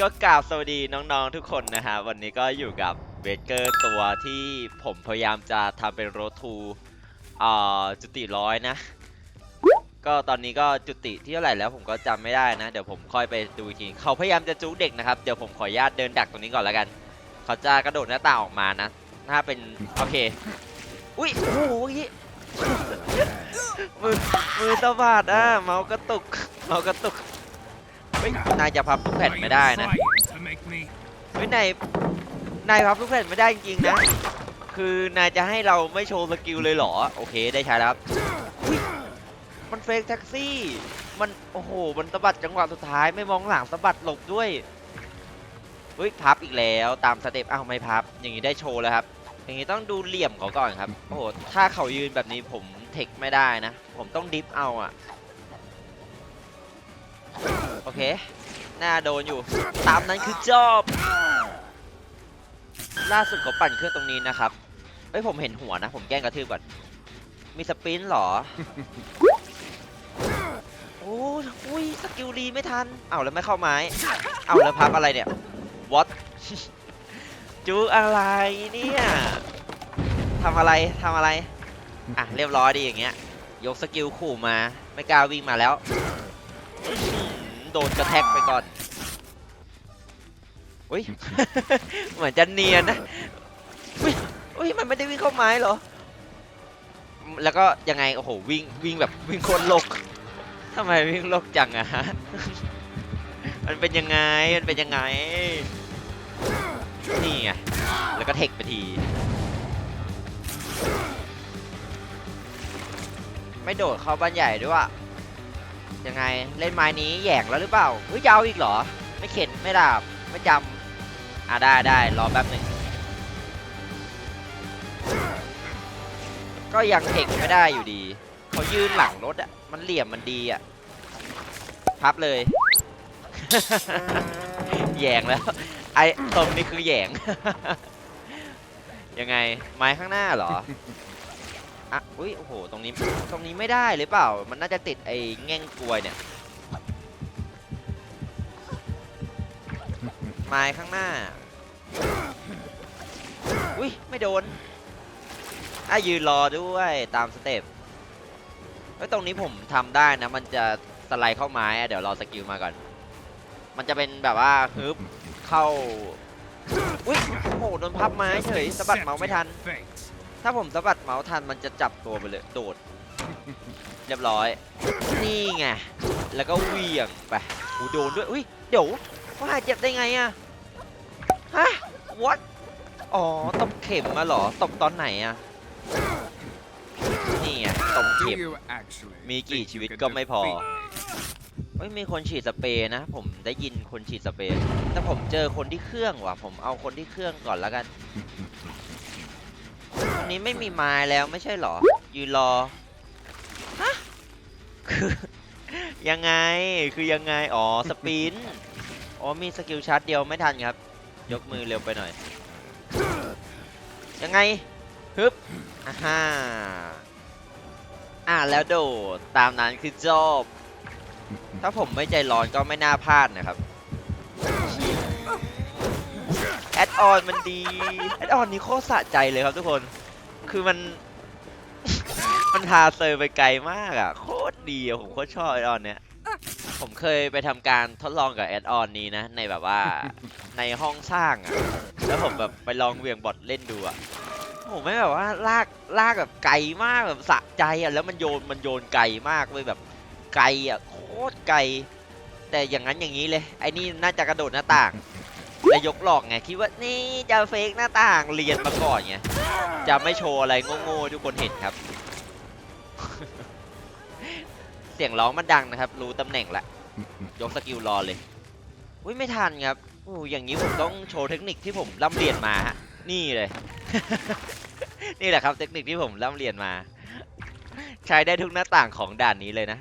ก็กราบสวัสดีน้องๆทุกคนนะฮะ วันนี้ก็อยู่กับเบเกอร์ตัวที่ผมพยายามจะทำเป็นโรทูอ่าจุติร้อยนะ ก็ตอนนี้ก็จุติที่เท่าไหร่แล้วผมก็จำไม่ได้นะ เดี๋ยวผมค่อยไปดูอีกทีเขาพยายามจะจุกเด็กนะครับ เดี๋ยวผมขออนุญาตเดินดักตรงนี้ก่อนแล้วกัน เขาจะกระโดดหน้าต่างออกมานะ ถ้าเป็นโอเค อุ้ยโอ้โหเมื่อกี้มือมือตะบาดอะเมาส์กระตุกเมาส์กระตุก เฮ้ยนายจะพับทุกแผ่นไม่ได้นะ To make me เฮ้ยนายนายพับทุกแผ่นไม่ได้จริงๆนะ คือนายจะให้เราไม่โชว์สกิลเลยเหรอ โอเคได้ใช้แล้วครับอุ๊ยมันเฟกแท็กซี่ มันโอ้โห มันสะบัดจังหวะสุดท้ายไม่มองหลังสะบัดหลบด้วยเฮ้ยพับอีกแล้วตามสเต็ปอ้าวไม่พับ อย่างนี้ได้โชว์แล้วครับ อย่างนี้ต้องดูเหลี่ยมเขาก่อนครับ โอ้โห ถ้าเขายืนแบบนี้ผมเทคไม่ได้นะ ผมต้องดิฟเอาอะโอเค หน้าโดนอยู่ ตามนั้นคือจอบล่าสุดเขาปั่นเครื่องตรงนี้นะครับ เอ้ยผมเห็นหัวนะ ผมแกล้งกระทืบก่อน มีสปรินต์เหรอ โอ้ยอุ้ยสกิลรีไม่ทัน เอาแล้วไม่เข้าไม้ เอาแล้วพับอะไรเนี่ย what จูอะไรเนี่ยทำอะไรทำอะไร อะเรียบร้อยดีอย่างเงี้ย ยกสกิลขู่มา ไม่กล้าวิ่งมาแล้วอื้อหือโดนกระแทกไปก่อนอุ้ยเหมือนจะเนียนนะอุ้ยอุ้ยมันไม่ได้วิ่งเข้าไม้เหรอ แล้วก็ยังไงโอ้โหวิ่งวิ่งแบบวิ่งโคนโลกทำไมวิ่งโลกจังอะฮะมันเป็นยังไงมันเป็นยังไงนี่ไงแล้วก็เทคไปที ไม่โดดเข้าบ้านใหญ่ด้วยว่ะ ยังไงเล่นไม้นี้แยกแล้วหรือเปล่าเฮ้ยยาวอีกเหรอ ไม่เข็นไม่ดาบไม่จำอะได้ได้รอแป๊บหนึ่งก็ยังเทคไม่ได้อยู่ดีเขายืนหลังรถอะมันเหลี่ยมมันดีอะพับเลยแยงแล้วไอ้ตรงนี้คือแยงยังไงไม้ข้างหน้าเหรอ อะอุ้ยโอ้โหตรงนี้ตรงนี้ไม่ได้หรือเปล่า มันน่าจะติดไอ้แง่งกลวยเนี่ยไม้ข้างหน้า อุ้ยไม่โดนอะยืนรอด้วยตามสเต็ปเฮ้ยตรงนี้ผมทำได้นะ มันจะสไลด์เข้าไม้อะเดี๋ยวรอสกิลมาก่อน มันจะเป็นแบบว่าฮึบเข้า อุ้ยโอ้โหโดนพับไม้เฉยสะบัดเมาส์ไม่ทัน fate. ถ้าผมสะบัดเมาส์ทันมันจะจับตัวไปเลยโดด เรียบร้อย นี่ไง แล้วก็เหวี่ยงไปหูโดนด้วย อุ้ย เดี๋ยวว่าเจ็บได้ไงอะฮะ what อ๋อ ตบเข็มมาเหรอ ตบตอนไหนอะนี่ไง ตบเข็ม มีกี่ชีวิตก็ไม่พอเฮ้ยมีคนฉีดสเปรย์นะ ผมได้ยินคนฉีดสเปรย์แต่ผมเจอคนที่เครื่องว่ะ ผมเอาคนที่เครื่องก่อนแล้วกัน อันนี้ไม่มีไม้แล้วไม่ใช่หรอ ยืนรอ ฮะ คือ ยังไง คือยังไง อ๋อ สปิน อ๋อ มีสกิลชาร์จเดียวไม่ทันครับ ยกมือเร็วไปหน่อย ยังไง ฮึบอ่าฮ่าอ่าแล้วโดดตามนั้นคือจบ ถ้าผมไม่ใจร้อนก็ไม่น่าพลาดนะครับ แอดออนมันดีแอดออนนี้โคตรสะใจเลยครับทุกคน คือมัน มันพาเซอร์ไปไกลมากอะ โคตรดีอะผมโคตรชอบแอดออนเนี้ยผมเคยไปทำการทดลองกับแอดออนนี้นะ ในแบบว่าในห้องสร้างอะ แล้วผมแบบไปลองเหวียงบอทเล่นดูอะผมไม่แบบว่าลากลากแบบไกลมากแบบสะใจอะแล้วมันโยนมันโยนไกลมากเลยแบบไกลอะโคตรไกล แต่อย่างนั้นอย่างนี้เลยไอ้นี่น่าจะกระโดดหน้าต่าง แล้วยกหลอกไงคิดว่านี่จะเฟกหน้าต่างเรียนมาก่อนไงจะไม่โชว์อะไรโง่ๆทุกคนเห็นครับ เสียงร้องมันดังนะครับ รู้ตำแหน่งละยกสกิลรอเลยอุ้ยไม่ทันครับโอ้อย่างนี้ผมต้องโชว์เทคนิคที่ผมร่ำเรียนมาฮะนี่เลย นี่แหละครับเทคนิคที่ผมร่ำเรียนมา ใช้ได้ทุกหน้าต่างของด่านนี้เลยนะ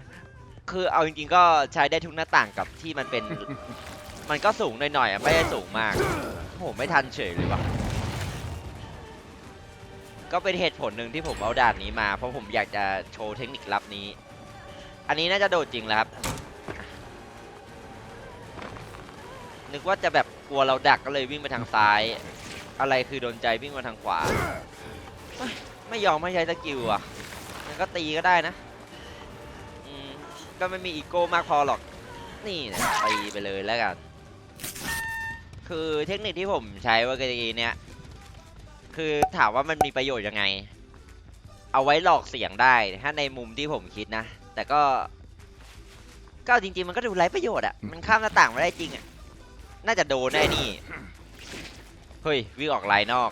คือเอาจริงๆก็ใช้ได้ทุกหน้าต่างกับที่มันเป็น มันก็สูงหน่อยๆไม่ได้สูงมากโอ้โหไม่ทันเฉยเลยว่ะก็เป็นเหตุผลหนึ่งที่ผมเอาด่านนี้มา เพราะผมอยากจะโชว์เทคนิคลับนี้ อันนี้น่าจะโดดจริงแล้วครับ นึกว่าจะแบบกลัวเราดักก็เลยวิ่งไปทางซ้าย อะไรคือโดนใจวิ่งมาทางขวา ไม่ยอมไม่ใช้สกิลอะ มันก็ตีก็ได้นะ ก็ไม่มีอีโก้มากพอหรอก นี่นะตีไปเลยแล้วกัน คือเทคนิคที่ผมใช้เมื่อกี้เนี้ยคือถามว่ามันมีประโยชน์ยังไง เอาไว้หลอกเสียงได้ ถ้าในมุมที่ผมคิดนะ แต่ก็ ก็จริงๆมันก็ดูไร้ประโยชน์อะมันข้ามหน้าต่างไม่ได้จริงอะน่าจะโดนแน่นี่ เฮ้ย วิ่งออกลายนอก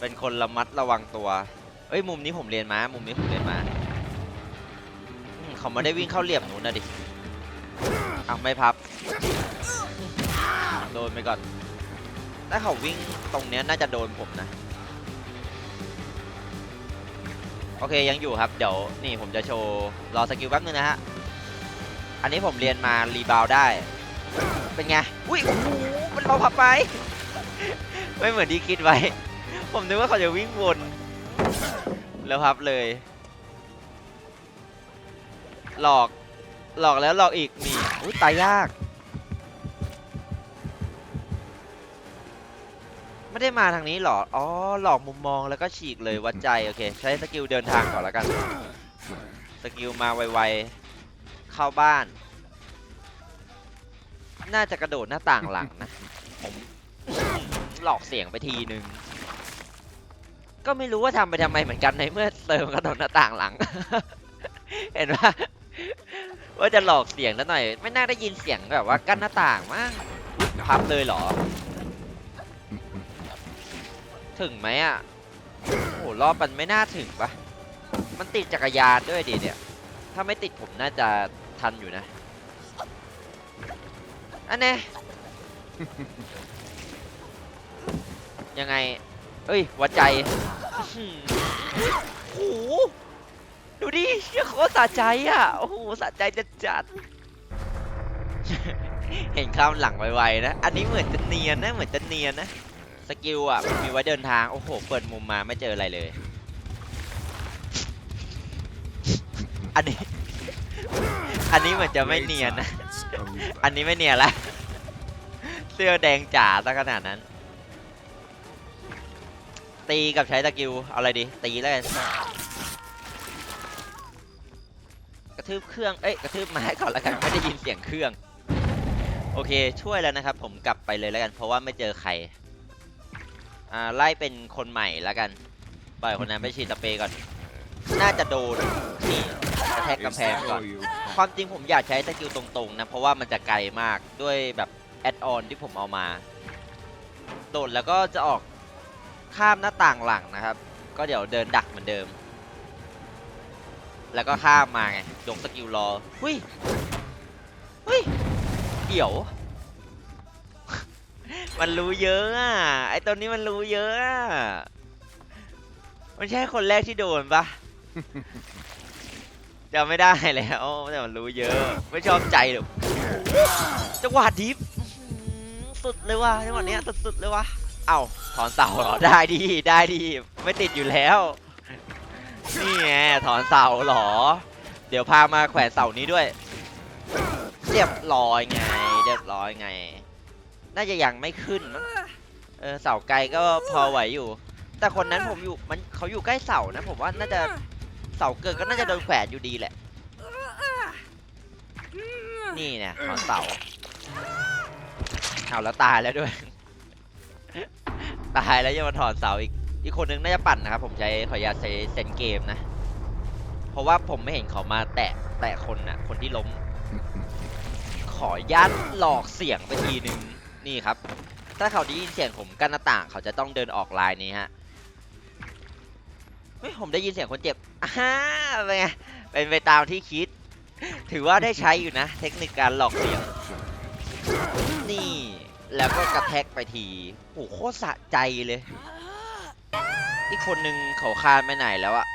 เป็นคนระมัดระวังตัว เอ้ยมุมนี้ผมเรียนมา มุมนี้ผมเรียนมาอืมเขาไม่ได้วิ่งเข้าเหลี่ยมนู้นนะดิ เอาไม่พับ โดนไปก่อน ถ้าเขาวิ่งตรงเนี้ยน่าจะโดนผมนะ โอเคยังอยู่ครับ เดี๋ยวนี่ผมจะโชว์รอสกิลแป๊บนึงนะฮะ อันนี้ผมเรียนมารีบาวได้ เป็นไง อุ้ยโอ้โหมันเราพับไป ไม่เหมือนที่คิดไว้ ผมนึกว่าเขาจะวิ่งวนแล้วพับเลย หลอกหลอกแล้วหลอกอีกนี่อุ้ยตายยาก ไม่ได้มาทางนี้หรอ อ๋อ หลอกมุมมองแล้วก็ฉีกเลยวัดใจ โอเค ใช้สกิลเดินทางก่อนแล้วกัน สกิลมาไวๆ เข้าบ้าน น่าจะกระโดดหน้าต่างหลังนะ ผมหลอกเสียงไปทีนึง ก็ไม่รู้ว่าทำไปทำไมเหมือนกันในเมื่อเติมกระโดดหน้าต่างหลัง เห็นว่าว่าจะหลอกเสียงแล้วหน่อย ไม่น่าได้ยินเสียงแบบว่ากั้นหน้าต่างมั้งพับเลยเหรอ ถึงไหมอะโอ้โหรอบมันไม่น่าถึงปะมันติดจักรยานด้วยดิเนี่ย ถ้าไม่ติดผมน่าจะทันอยู่นะ อันเนี้ยังไง เอ้ยวัดใจอื้อหือโอ้โหดูดิเชี่ยโคตรสะใจอะ โอ้โหสะใจจัดจัดๆเห็นข้ามหลังไวๆนะ อันนี้เหมือนจะเนียนนะ เหมือนจะเนียนนะ สกิลอะมันมีไว้เดินทาง โอ้โห เปิดมุมมาไม่เจออะไรเลย อันนี้ อันนี้เหมือนจะไม่เนียนนะ อันนี้ไม่เนียนละ เสื้อแดงจ๋าซะขนาดนั้น ตีกับใช้สกิล เอาอะไรดี ตีแล้วกันกระทืบเครื่อง เอ้ย กระทืบไม้ก่อนแล้วกัน ไม่ได้ยินเสียงเครื่อง โอเค ช่วยแล้วนะครับ ผมกลับไปเลยแล้วกัน เพราะว่าไม่เจอใคร อ่าไล่เป็นคนใหม่แล้วกันปล่อยคนนั้นไปฉีดสเปรย์ก่อน น่าจะโดนนี่กระแทกกำแพงก่อน ความจริงผมอยากใช้สกิลตรงๆนะ เพราะว่ามันจะไกลมากด้วยแบบแอดออนที่ผมเอามา โดดแล้วก็จะออกข้ามหน้าต่างหลังนะครับ ก็เดี๋ยวเดินดักเหมือนเดิม แล้วก็ข้ามมาไงยกสกิลรอหุยหุยเดี๋ยว มันรู้เยอะอะ ไอตัวนี้มันรู้เยอะอะ มันใช่คนแรกที่โดนปะจำไม่ได้แล้วแต่มันรู้เยอะ ไม่ชอบใจหรอกจังหวะดิฟสุดเลยว่ะจังหวะเนี้ยสุดๆเลยว่ะเอ้าถอนเสาเหรอได้ดีได้ดีไม่ติดอยู่แล้วนี่ไงถอนเสาเหรอ เดี๋ยวพามาแขวนเสานี้ด้วยเรียบร้อยไงเรียบร้อยไง น่าจะยังไม่ขึ้นมั้งเออเสาไกลก็พอไหวอยู่ แต่คนนั้นผมอยู่มันเขาอยู่ใกล้เสานะ ผมว่าน่าจะเสาเกิดก็น่าจะโดนแขวนอยู่ดีแหละ นี่เนี่ยถอนเสาเอาแล้วตายแล้วด้วย ตายแล้วยังมาถอนเสาอีก อีกคนนึงน่าจะปั่นนะครับผมใช้ขออนุญาตใช้เซนเกมนะ เพราะว่าผมไม่เห็นเขามาแตะแตะคนน่ะคนที่ล้ม ขออนุญาตหลอกเสียงไปทีนึง นี่ครับ ถ้าเขาได้ยินเสียงผมกั้นหน้าต่างเขาจะต้องเดินออกลายนี้ฮะเฮ้ยผมได้ยินเสียงคนเจ็บอ่าเป็นไงเป็นไปตามที่คิด ถือว่าได้ใช้อยู่นะ เทคนิคการหลอกเสียง นี่ แล้วก็กระแทกไปทีโอ้โหโคตรสะใจเลย อีกคนนึงเขาคานไปไหนแล้วอะ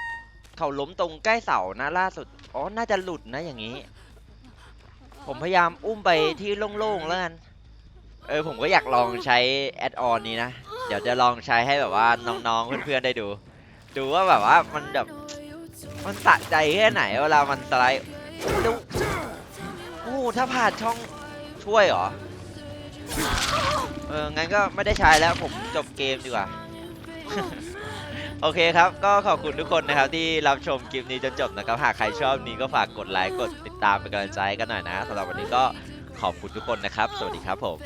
เขาล้มตรงใกล้เสานะล่าสุด อ๋อ น่าจะหลุดนะอย่างนี้ ผมพยายามอุ้มไปที่โล่งๆแล้วกัน เออผมก็อยากลองใช้แอดออนนี้นะ เดี๋ยวจะลองใช้ให้แบบว่าน้องๆเพื่อนๆได้ดู ดูว่าแบบว่ามันแบบมันสะใจแค่ไหนเวลามันสไลด์ดูโอ้โหถ้าผ่านช่องช่วยเหรอ เออ งั้นก็ไม่ได้ใช้แล้วผมจบเกมดีกว่า โอเคครับ ก็ขอบคุณทุกคนนะครับ ที่รับชมคลิปนี้จนจบนะครับ หากใครชอบนี้ก็ฝากกดไลค์ กดติดตามเป็นกำลังใจกันหน่อยนะสำหรับวันนี้ก็ขอบคุณทุกคนนะครับ สวัสดีครับผม